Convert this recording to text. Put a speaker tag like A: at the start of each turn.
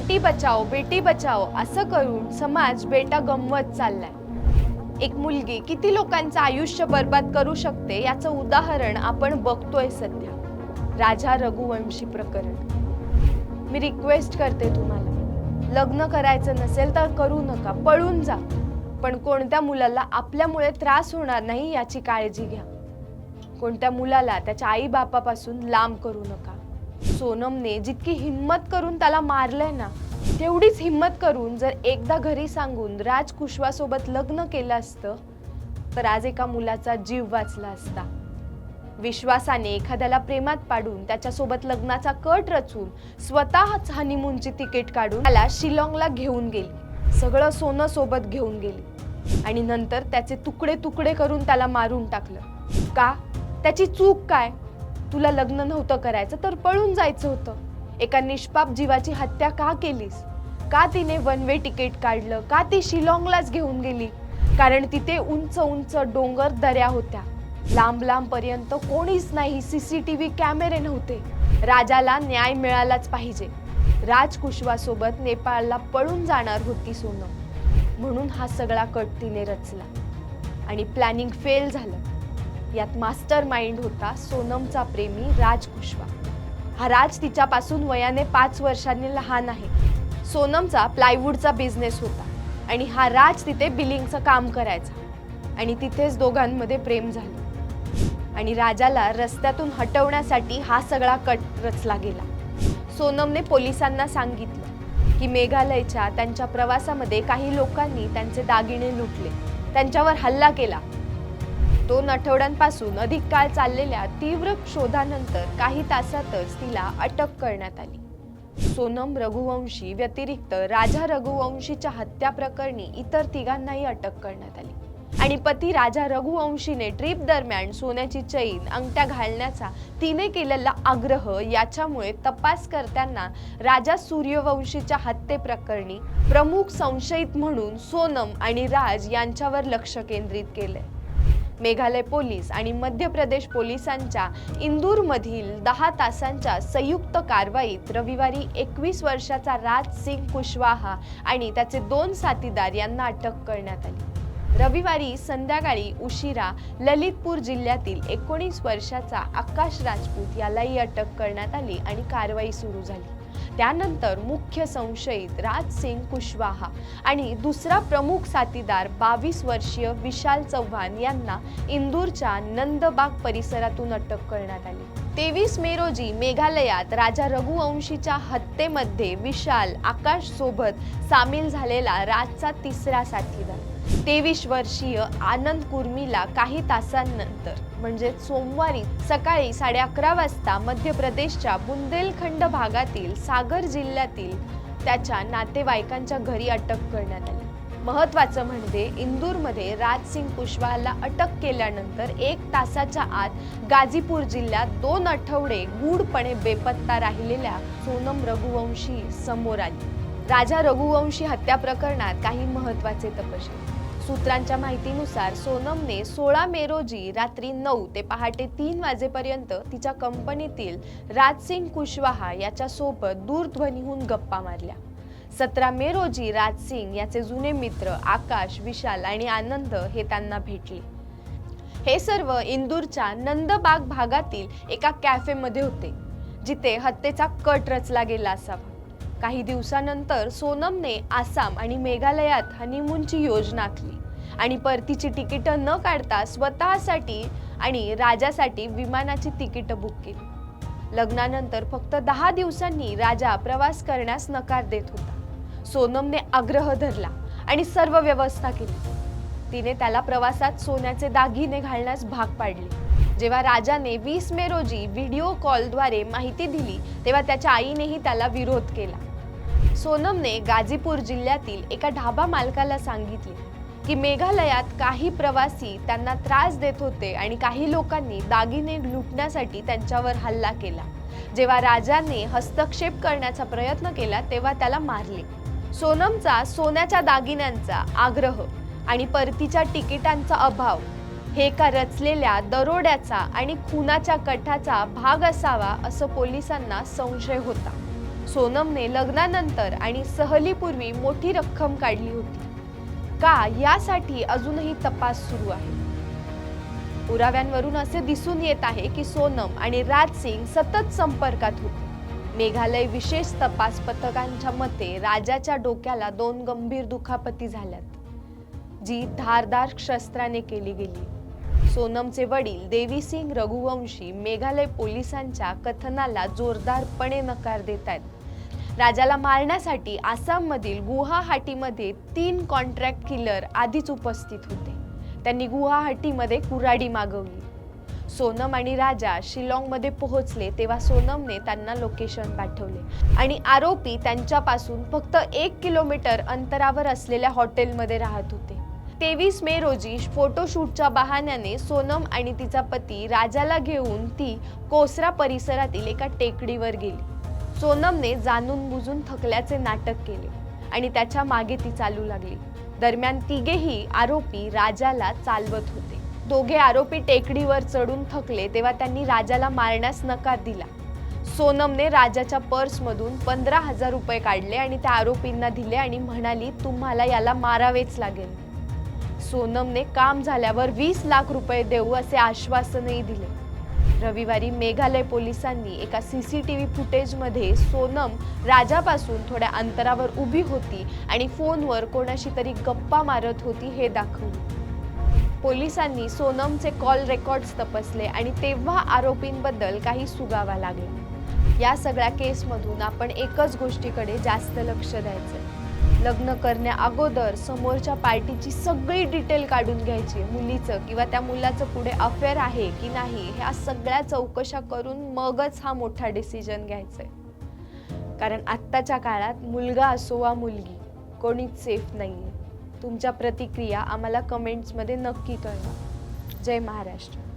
A: बेटी बचाओ बेटी बचाओ असं करून समाज बेटा गमवत चाललाय. एक मुलगी किती लोकांचं आयुष्य बर्बाद करू शकते याचं उदाहरण आपण बघतोय सध्या. राजा रघुवंशी प्रकरण. मी रिक्वेस्ट करते तुम्हाला. लग्न करायचं नसेल तर करू नका पळून जा. पण कोणत्या मुलाला आपल्यामुळे त्रास होणार नाही याची काळजी घ्या. कोणत्या मुलाला त्याच्या आई बापापासून लांब करू नका. सोनमने जितकी हिंमत करून त्याला मारलंय ना तेवढीच हिंमत करून जर एकदा घरी सांगून राज कुशवासोबत लग्न केलं असतं तर आज एका मुलाचा जीव वाचला असता. विश्वासाने एखाद्याला प्रेमात पाडून त्याच्यासोबत लग्नाचा कट रचून स्वतःच हनीमूनची तिकीट काढून त्याला शिलाँगला घेऊन गेली. सगळं सोनं सोबत घेऊन गेली. आणि नंतर त्याचे तुकडे तुकडे करून त्याला मारून टाकलं. का? त्याची चूक काय? तुला लग्न नव्हतं करायचं तर पळून जायचं होतं. एका निष्पाप जीवाची हत्या का केलीस? का तिने वन वे तिकीट काढलं? का ती शिलाँगलाच घेऊन गेली? कारण तिथे उंच उंच डोंगर दऱ्या होत्या. लांब लांब पर्यंत कोणीच नाही सीसीटीव्ही कॅमेरे नव्हते. राजाला न्याय मिळालाच पाहिजे. राजकुशवासोबत नेपाळला पळून जाणार होती सोनम म्हणून हा सगळा कट तिने रचला. आणि प्लॅनिंग फेल झालं. यात मास्टर माइंड होता सोनमचा प्रेमी राज कुशवा हा राज तिच्यापासून वयाने पाच वर्षांनी लहान आहे. सोनमचा प्लायवूडचा बिझनेस होता आणि हा राज तिथे बिलिंगचं काम करायचा. आणि तिथेच दोघांमध्ये प्रेम झालं. आणि राजाला रस्त्यातून हटवण्यासाठी हा सगळा कट रचला गेला. सोनमने पोलिसांना सांगितलं की मेघालयच्या त्यांच्या प्रवासामध्ये काही लोकांनी त्यांचे दागिने लुटले. त्यांच्यावर हल्ला केला. दोन आठवड्यांपासून अधिक काळ चाललेल्या तीव्र शोधानंतर काही तासातच तिला अटक करण्यात आली. सोनम रघुवंशी व्यतिरिक्त राजा रघुवंशीच्या हत्या प्रकरणी इतर तिघांनाही अटक करण्यात आली. आणि पती राजा रघुवंशीने ट्रीप दरम्यान सोन्याची चैन अंगठ्या घालण्याचा तिने केलेला आग्रह याच्यामुळे तपासकर्त्यांना राजा सूर्यवंशीच्या हत्येप्रकरणी प्रमुख संशयित म्हणून सोनम आणि राज यांच्यावर लक्ष केंद्रित केले मेघालय पोलीस आणि मध्य प्रदेश पोलिसांच्या इंदूरमधील दहा तासांच्या संयुक्त कारवाईत रविवारी एकवीस वर्षाचा राज सिंग कुशवाहा आणि त्याचे दोन साथीदार यांना अटक करण्यात आली. रविवारी संध्याकाळी उशिरा ललितपूर जिल्ह्यातील एकोणीस वर्षाचा आकाश राजपूत यालाही अटक करण्यात आली आणि कारवाई सुरू झाली. त्यानंतर मुख्य संशयित राजसिंग कुशवाहा आणि दुसरा प्रमुख साथीदार बावीस वर्षीय विशाल चव्हाण यांना इंदूरच्या नंदबाग परिसरातून अटक करण्यात आली. तेवीस मे रोजी मेघालयात राजा रघुवंशीच्या हत्येमध्ये विशाल आकाश सोबत सामील झालेला राजचा तिसरा साथीदार. तेवीस वर्षीय आनंद कुर्मीला काही तासांनंतर म्हणजे सोमवारी सकाळी साडे अकरा वाजता मध्य प्रदेशच्या बुंदेलखंड भागातील सागर जिल्ह्यातील त्याच्या नातेवाईकांच्या घरी अटक करण्यात आली. महत्वाचं म्हणजे इंदूरमध्ये राजसिंग कुशवाहाला अटक केल्यानंतर एक तासाच्या आत गाझीपूर जिल्ह्यात दोन आठवडे गूढपणे बेपत्ता राहिलेल्या सोनम रघुवंशी समोर आली. राजा रघुवंशी हत्या प्रकरणात काही महत्त्वाचे तपशील. सूत्रांच्या माहितीनुसार सोनमने सोळा मे रोजी रात्री नऊ ते पहाटे तीन वाजेपर्यंत तिच्या कंपनीतील राजसिंग कुशवाहा याच्या सोबत दूरध्वनीहून गप्पा मारल्या. सतरा मे रोजी राजसिंग याचे जुने मित्र आकाश विशाल आणि आनंद हे त्यांना भेटले. हे सर्व इंदूरच्या नंदबाग भागातील एका कॅफेमध्ये होते जिथे हत्येचा कट रचला गेला असावा. काही दिवसानंतर सोनमने आसाम आणि मेघालयात हनीमूनची योजना आखली. आणि परतीची तिकीटं न काढता स्वतःसाठी आणि राजासाठी विमानाची तिकीटं बुक केली. लग्नानंतर फक्त दहा दिवसांनी राजा प्रवास करण्यास नकार देत होता. सोनमने आग्रह धरला आणि सर्व व्यवस्था केली. तिने त्याला प्रवासात सोन्याचे दागिने घालण्यास भाग पाडले. जेव्हा राजाने वीस मे रोजी व्हिडिओ कॉलद्वारे माहिती दिली तेव्हा त्याच्या आईनेही त्याला विरोध केला. सोनमने गाझीपूर जिल्ह्यातील एका ढाबा मालकाला सांगितले की मेघालयात काही प्रवासी त्यांना त्रास देत होते आणि काही लोकांनी दागिने लुटण्यासाठी त्यांच्यावर हल्ला केला. जेव्हा राजाने हस्तक्षेप करण्याचा प्रयत्न केला तेव्हा त्याला मारले. सोनमचा सोन्याच्या दागिन्यांचा आग्रह आणि परतीच्या तिकिटांचा अभाव हे एका रचलेल्या दरोड्याचा आणि खुनाच्या कठाचा भाग असावा असं पोलिसांना संशय होता. सोनमने लग्नानंतर आणि सहलीपूर्वी मोठी रक्कम काढली होती. का यासाठी अजूनही तपास सुरू आहे? पुराव्यांवरून असे दिसून येत आहे की सोनम आणि राज सिंग सतत संपर्कात होते. मेघालय विशेष तपास पथकांच्या मते राजाच्या डोक्याला दोन गंभीर दुखापती झाल्यात जी धारदार शस्त्राने केली गेली. सोनमचे वडील देवी सिंग रघुवंशी मेघालय पोलिसांच्या कथनाला जोरदारपणे नकार देत आहेत राजाला मारण्यासाठी आसाममधील गुवाहाटीमध्ये तीन कॉन्ट्रॅक्ट किलर आधीच उपस्थित होते. त्यांनी गुवाहाटीमध्ये कुऱ्हाडी मागवली. सोनम आणि राजा शिलाँगमध्ये पोहोचले तेव्हा सोनमने त्यांना लोकेशन पाठवले. आणि आरोपी त्यांच्यापासून फक्त एक किलोमीटर अंतरावर असलेल्या हॉटेलमध्ये राहत होते. तेवीस मे रोजी फोटोशूटच्या बहाण्याने सोनम आणि तिचा पती राजाला घेऊन ती कोसरा परिसरातील एका टेकडीवर गेली. सोनमने जाणून बुजून थकल्याचे नाटक केले आणि त्याच्यामागे ती चालू लागली. दरम्यान तिघेही आरोपी राजाला चालवत होते. दोघे आरोपी टेकडीवर चढून थकले तेव्हा त्यांनी राजाला मारण्यास नकार दिला. सोनमने राजाच्या पर्समधून पंधरा हजार रुपये काढले आणि त्या आरोपींना दिले आणि म्हणाली तुम्हाला याला मारावेच लागेल. सोनमने काम झाल्यावर वीस लाख रुपये देऊ असे आश्वासनही दिले. रविवारी मेघालय पोलिसांनी एका सी सी टी व्ही फुटेजमध्ये सोनम राजापासून थोड्या अंतरावर उभी होती आणि फोनवर कोणाशी तरी गप्पा मारत होती हे दाखवली पोलिसांनी सोनमचे कॉल रेकॉर्ड्स तपासले आणि तेव्हा आरोपींबद्दल काही सुगावा लागला या सगळ्या केसमधून आपण एकच गोष्टीकडे जास्त लक्ष द्यायचं लग्न करण्या अगोदर समोरच्या पार्टीची सगळी डिटेल काढून घ्यायची. मुलीचं किंवा त्या मुलाचं पुढे अफेअर आहे की नाही ह्या सगळ्या चौकशा करून मगच हा मोठा डिसिजन घ्यायचा आहे कारण आत्ताच्या काळात मुलगा असो वा मुलगी कोणीच सेफ नाही आहे तुमच्या प्रतिक्रिया आम्हाला कमेंट्समध्ये नक्की कळवा. जय महाराष्ट्र.